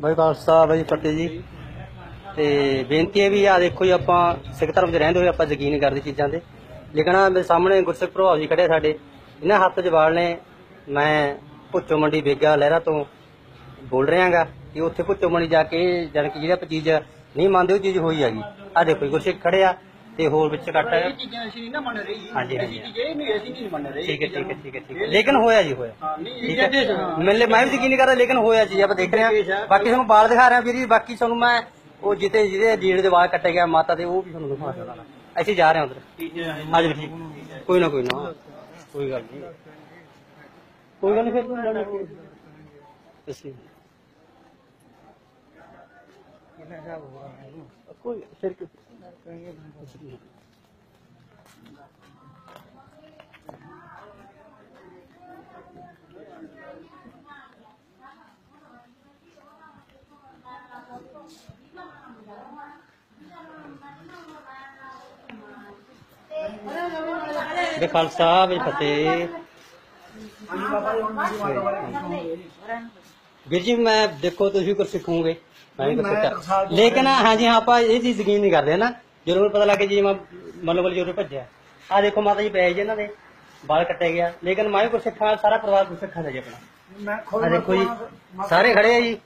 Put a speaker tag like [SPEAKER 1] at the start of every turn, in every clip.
[SPEAKER 1] ਬਾਈ ਖਾਲਸਾ ਬਾਈ ਫਤਿਹ ਜੀ ਤੇ ਬੇਨਤੀ ਹੈ ਵੀ ਆ, ਦੇਖੋ ਜੀ, ਆਪਾਂ ਸਿੱਖ ਧਰਮ 'ਚ ਰਹਿੰਦੇ ਹੋਏ ਆਪਾਂ ਯਕੀਨ ਕਰਦੇ ਚੀਜ਼ਾਂ ਤੇ। ਲੇਕਿਨ ਆਹ ਮੇਰੇ ਸਾਹਮਣੇ ਗੁਰਸਿੱਖ ਪ੍ਰਭਾਵ ਜੀ ਖੜੇ ਸਾਡੇ। ਇਹਨਾਂ ਹੱਥ 'ਚ ਵਾਲ ਨੇ। ਮੈਂ ਭੁੱਚੋ ਮੰਡੀ ਬੇਗਾ ਲਹਿਰਾ ਤੋਂ ਬੋਲ ਰਿਹਾਗਾ ਕਿ ਉੱਥੇ ਭੁੱਚੋ ਮੰਡੀ ਜਾ ਕੇ ਜਾਣੀ ਕਿ ਜਿਹੜੀ ਆਪਾਂ ਚੀਜ਼ ਨਹੀਂ ਮੰਨਦੇ, ਉਹ ਚੀਜ਼ ਹੋਈ ਹੈਗੀ। ਆ ਦੇਖੋ ਗੁਰਸਿੱਖ ਖੜੇ ਆ। ਤੇ ਹੋਰ ਵਿੱਚ ਕੱਟ ਹੈ
[SPEAKER 2] ਚੀਜ਼ਾਂ ਅਸੀਂ ਨਹੀਂ ਨਾ ਮੰਨ ਰਹੀ
[SPEAKER 1] ਹਾਂਜੀ, ਹਾਂਜੀ।
[SPEAKER 2] ਚੀਜ਼ਾਂ ਨਹੀਂ ਅਸੀਂ ਨਹੀਂ ਮੰਨ ਰਹੇ।
[SPEAKER 1] ਠੀਕ ਹੈ ਠੀਕ ਹੈ ਠੀਕ ਹੈ ਠੀਕ ਹੈ। ਲੇਕਿਨ ਹੋਇਆ ਜੀ ਹੋਇਆ। ਠੀਕ ਹੈ। ਮੈਨੂੰ ਮੈਂ ਵੀ ਯਕੀਨ ਨਹੀਂ ਕਰਦਾ ਲੇਕਿਨ ਹੋਇਆ ਚੀਜ਼ ਆਪਾਂ ਦੇਖ ਰਹੇ ਹਾਂ। ਬਾਕੀ ਤੁਹਾਨੂੰ ਵਾਲ ਦਿਖਾ ਰਿਹਾ ਵੀਰ ਜੀ ਬਾਕੀ ਤੁਹਾਨੂੰ ਮੈਂ ਉਹ ਜਿੱਤੇ ਜਿਹਦੇ ਜੀੜ ਦੇ ਵਾਲ ਕੱਟੇ ਗਿਆ ਮਾਤਾ ਦੇ ਉਹ ਵੀ ਤੁਹਾਨੂੰ ਦਿਖਾ ਸਕਦਾ ਅਸੀਂ ਜਾ ਰਹੇ ਹਾਂ ਉਧਰ। ਅੱਜ ਠੀਕ ਕੋਈ ਨਾ ਕੋਈ ਨਾ। ਕੋਈ ਗੱਲ ਨਹੀਂ। ਕੋਈ ਗੱਲ ਨਹੀਂ ਫਿਰ ਤੂੰ ਜਾਣਾ ਅਸੀਂ ਕੋਈ ਫਿਰ ਕਿ ਦੇ ਖਾਲਸਾ ਵੀ ਫਤਿਹ
[SPEAKER 2] ਹਾਂਜੀ ਬਾਬਾ ਜੀ ਹੁਣ ਮੇਰੀ ਮਾਤਾ ਬਾਰੇ ਕੀ ਕਹੋਗੇ
[SPEAKER 1] ਵੀਰ ਜੀ ਮੈਂ ਦੇਖੋ ਤੁਸੀਂ ਕੁਝ ਸਿੱਖੋਗੇ ਮੈਂ ਵੀ
[SPEAKER 2] ਮੈਂ
[SPEAKER 1] ਸਿੱਖਿਆ।
[SPEAKER 2] ਤੋਂ
[SPEAKER 1] ਲੇਕਿਨ ਹਾਂਜੀ ਹਾਂ ਆਪਾਂ ਇਹ ਚੀਜ਼ ਯਕੀਨ ਨਹੀਂ ਕਰਦੇ ਨਾ? ਜਦੋਂ ਮੈਨੂੰ ਪਤਾ ਲੱਗੇ ਜੀ ਮੈਂ ਮਤਲਬ ਜਦੋਂ ਭੱਜਿਆ। ਆ ਦੇਖੋ ਮਾਤਾ ਜੀ ਪਏ ਜੀ ਇਹਨਾਂ ਦੇ ਵਾਲ ਕੱਟੇ ਗਿਆ। ਲੇਕਿਨ ਮੈਂ ਵੀ ਕੁਛ ਸਿੱਖਾ ਸਾਰਾ ਪਰਿਵਾਰ ਕੁਛ ਸਿੱਖਾ ਦਾ ਜੀ ਆਪਣਾ।
[SPEAKER 2] ਮੈਂ ਖੁਦ
[SPEAKER 1] ਆ ਦੇਖੋ ਜੀ ਸਾਰੇ ਖੜੇ ਆ ਜੀ।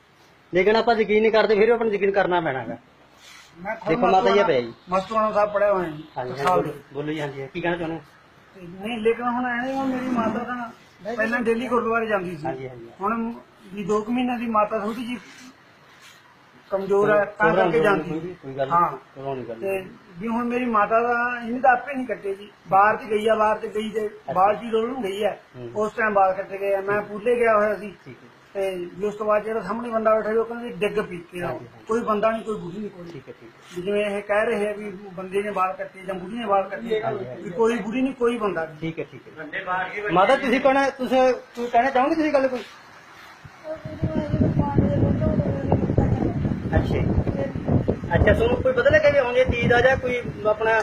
[SPEAKER 1] ਲੇਕਿਨ ਆਪਾਂ ਯਕੀਨ ਨਹੀਂ ਕਰਦੇ ਫਿਰ ਵੀ ਆਪਾਂ ਨੂੰ ਯਕੀਨ ਕਰਨਾ ਪੈਣਾ
[SPEAKER 2] ਮੈਂ ਖੁਦ
[SPEAKER 1] ਦੇਖੋ ਮਾਤਾ ਜੀ ਪਏ ਜੀ
[SPEAKER 2] ਮਸਤੂਆਣਾ ਸਾਹਿਬ ਪੜਿਆ ਹੋਇਆ ਜੀ
[SPEAKER 1] ਹਾਂਜੀ
[SPEAKER 2] ਸਾਲ
[SPEAKER 1] ਹਾਂਜੀ ਬੋਲੋ ਜੀ ਹਾਂਜੀ ਕੀ ਕਹਿਣਾ ਚਾਹੁੰਦੇ ਹੋ?
[SPEAKER 2] ਨਹੀਂ ਲੇਕਿਨ ਹੁਣ ਐ ਨਹੀਂ ਹੁਣ ਮੇਰੀ ਮਾਤਾ ਤਾਂ ਪਹਿਲਾਂ ਡੇਲੀ ਗੁਰਦੁਆਰੇ ਜਾਂਦੀ ਸੀ।
[SPEAKER 1] ਹਾਂਜੀ ਹਾਂਜੀ।
[SPEAKER 2] ਹੁਣ ਵੀ 2 ਮਹੀਨਿਆਂ ਦੀ ਮਾਤਾ ਥੋੜੀ ਜੀ ਕਮਜ਼ੋਰ ਹੈ ਤਾਂ ਕਰਕੇ ਜਾਂਦੀ।
[SPEAKER 1] ਕੋਈ ਗੱਲ
[SPEAKER 2] ਹਾਂ।
[SPEAKER 1] ਗੱਲ
[SPEAKER 2] ਤੇ ਵੀ ਹੁਣ ਮੇਰੀ ਮਾਤਾ ਦਾ ਇਹਨੇ ਤਾਂ ਆਪੇ ਨਹੀਂ ਕੱਟੇ ਜੀ। ਬਾਹਰ ਤੇ ਗਈ ਆ ਬਾਹਰ ਤੇ ਗਈ ਤੇ ਬਾਹਰ ਦੀ ਰੋਲ ਨੂੰ ਗਈ ਹੈ। ਉਸ ਟਾਈਮ ਬਾਲ ਕੱਟੇ ਗਏ ਆ। ਮੈਂ ਪੂਲੇ ਗਿਆ ਹੋਇਆ ਸੀ। ਤੇ ਉਸ ਤੋਂ ਬਾਅਦ ਜਿਹੜਾ ਸਾਹਮਣੇ ਬੰਦਾ ਬੈਠਾ ਉਹ ਕਹਿੰਦੇ ਡਿੱਗ ਪੀਤੇ ਆ। ਕੋਈ ਬੰਦਾ ਨਹੀਂ ਕੋਈ ਬੁੱਢੀ ਨਹੀਂ ਕੋਈ।
[SPEAKER 1] ਠੀਕ ਹੈ ਠੀਕ ਹੈ।
[SPEAKER 2] ਵੀ ਜਿਵੇਂ ਇਹ ਕਹਿ ਰਹੇ ਆ ਵੀ ਬੰਦੇ ਨੇ ਬਾਲ ਕੱਟੇ ਜਾਂ ਬੁੱਢੀ ਨੇ ਬਾਲ ਕੱਟੇ ਵੀ ਕੋਈ ਬੁੱਢੀ ਨਹੀਂ ਕੋਈ ਬੰਦਾ
[SPEAKER 1] ਠੀਕ ਹੈ ਠੀਕ ਹੈ। ਮਾਤਾ ਤੁਸੀਂ ਕਹਿਣਾ ਤੁਸੀਂ ਤੁਸੀਂ ਕਹਿਣਾ ਚਾਹੋਗੇ ਤੁਸੀਂ ਗੱਲ ਕੋਈ? ਅੱਛਾ। ਅੱਛਾ ਤੁਹਾਨੂੰ ਕੋਈ ਪਤਾ ਲੱਗਿਆ ਵੀ ਚੀਜ਼ ਆ ਜਾਂ ਕੋਈ ਆਪਣਾ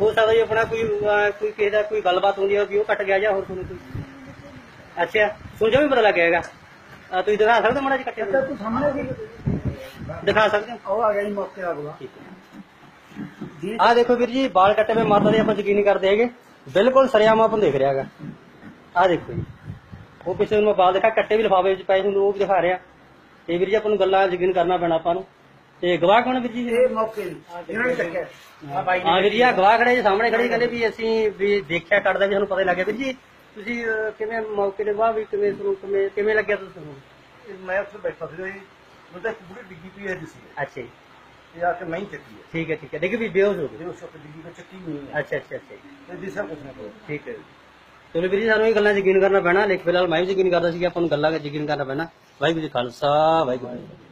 [SPEAKER 1] ਹੋ ਸਕਦਾ ਜੀ ਆਪਣਾ ਕੋਈ ਅਹ, ਕੋਈ ਕਿਸੇ ਦਾ ਕੋਈ ਗੱਲਬਾਤ ਹੁੰਦੀ ਹੈ ਵੀ ਉਹ ਕੱਟ ਗਿਆ ਜਾਂ ਹੋਰ ਤੁਹਾਨੂੰ ਕੋਈ? ਅੱਛਾ ਸੁਣਜੋ ਵੀ ਪਤਾ ਲੱਗ ਜਾਏਗਾ ਅਹ, ਤੁਸੀਂ ਦਿਖਾ ਸਕਦੇ ਹੋ ਮਾੜਾ ਜਿਹਾ ਕੱਟਿਆ
[SPEAKER 2] ਅੱਛਾ ਤੂੰ ਸਾਹਮਣੇ
[SPEAKER 1] ਦਿਖਾ। ਸਕਦੇ ਹੋ?
[SPEAKER 2] ਉਹ ਆ ਗਿਆ ਜੀ ਮੌਕੇ ਆ ਗਿਆ। ਜੀ
[SPEAKER 1] ਆ ਦੇਖੋ ਵੀਰ ਜੀ ਵਾਲ ਕੱਟੇ ਹੋਏ ਮਾਤਾ ਦੇ ਆਪਾਂ ਯਕੀਨ ਨਹੀਂ ਕਰਦੇ ਹੈਗੇ। ਬਿਲਕੁਲ ਸਰਿਆਮ ਆਪਾਂ ਦੇਖ ਰਿਹਾ ਹੈਗਾ। ਆ ਦੇਖੋ ਜੀ। ਉਹ ਪਿੱਛੇ ਨੂੰ ਮੈਂ ਦੇਖਾ ਕੱਟੇ ਵੀ ਲਿਫਾਫੇ ਵਿੱਚ ਪਏ ਹੁੰਦੇ ਉਹ ਵੀ ਦਿਖਾ ਰਿਹਾ। ਤੇ ਵੀਰ ਜੀ ਆਪਾਂ ਨੂੰ ਗੱਲਾਂ ਯਕੀਨ ਕਰਨਾ ਪੈਣਾ ਆਪਾਂ ਨੂੰ। ਤੇ ਗਵਾਹ ਕੌਣ ਹੈ ਵੀਰ ਜੀ?
[SPEAKER 2] ਇਹ ਮੌਕੇ ਇਹਨਾਂ ਨੇ ਚੱਕਿਆ।
[SPEAKER 1] ਹਾਂ ਵੀਰ ਜੀ ਆ ਗਵਾਹ ਖੜੇ ਜੀ ਸਾਹਮਣੇ ਖੜੇ ਕਹਿੰਦੇ ਵੀ ਅਸੀਂ ਵੀ ਦੇਖਿਆ ਕੱਟਦਾ ਵੀ ਸਾਨੂੰ ਪਤਾ ਲੱਗਿਆ। ਵੀਰ ਜੀ ਤੁਸੀਂ ਕਿਵੇਂ ਮੌਕੇ ਦੇ ਗਵਾਹ ਵੀ ਕਿਵੇਂ ਤੁਹਾਨੂੰ ਕਿਵੇਂ ਕਿਵੇਂ ਲੱਗਿਆ ਤੁਹਾਨੂੰ?
[SPEAKER 3] ਮੈਂ ਉੱਥੇ ਬੈਠਾ ਸੀ ਜੀ ਮੈਨੂੰ ਤਾਂ ਬੁੜੀ ਡਿੱਗੀ ਪਈ ਹੈ ਜਿਸੀ
[SPEAKER 1] ਅੱਛਾ
[SPEAKER 3] ਇਹ ਆ ਕੇ ਮੈਂ ਹੀ ਚੱਕੀ ਹੈ।
[SPEAKER 1] ਠੀਕ ਹੈ ਠੀਕ ਹੈ। ਦੇਖੀ ਵੀ ਬੇਹੋਸ਼ ਹੋ ਗਏ।
[SPEAKER 3] ਉਸ ਵਕਤ ਡਿੱਗੀ ਕੋ ਚੱਕੀ ਹੋਈ ਹੈ।
[SPEAKER 1] ਅੱਛਾ ਅੱਛਾ ਅੱਛਾ। ਜੀ।
[SPEAKER 3] ਤੇ ਦਿਸਾ ਕੁਛ ਨਾ ਕਰੋ।
[SPEAKER 1] ਠੀਕ ਹੈ। ਜੀ। ਚਲੋ ਵੀਰ ਜੀ, ਸਾਨੂੰ ਇਹ ਗੱਲਾਂ ਯਕੀਨ ਕਰਨਾ ਪੈਣਾ, ਲੇਕਿਨ ਫਿਲਹਾਲ ਮੈਂ ਵੀ ਯਕੀਨ ਕਰਦਾ ਸੀ ਕਿ ਆਪਾਂ ਨੂੰ ਗੱਲਾਂ 'ਚ ਯਕੀਨ ਕਰਨਾ ਪੈਣਾ ਵਾਹਿਗੁਰੂ ਜੀ ਖਾਲਸਾ, ਵਾਹਿਗੁਰੂ ਜੀ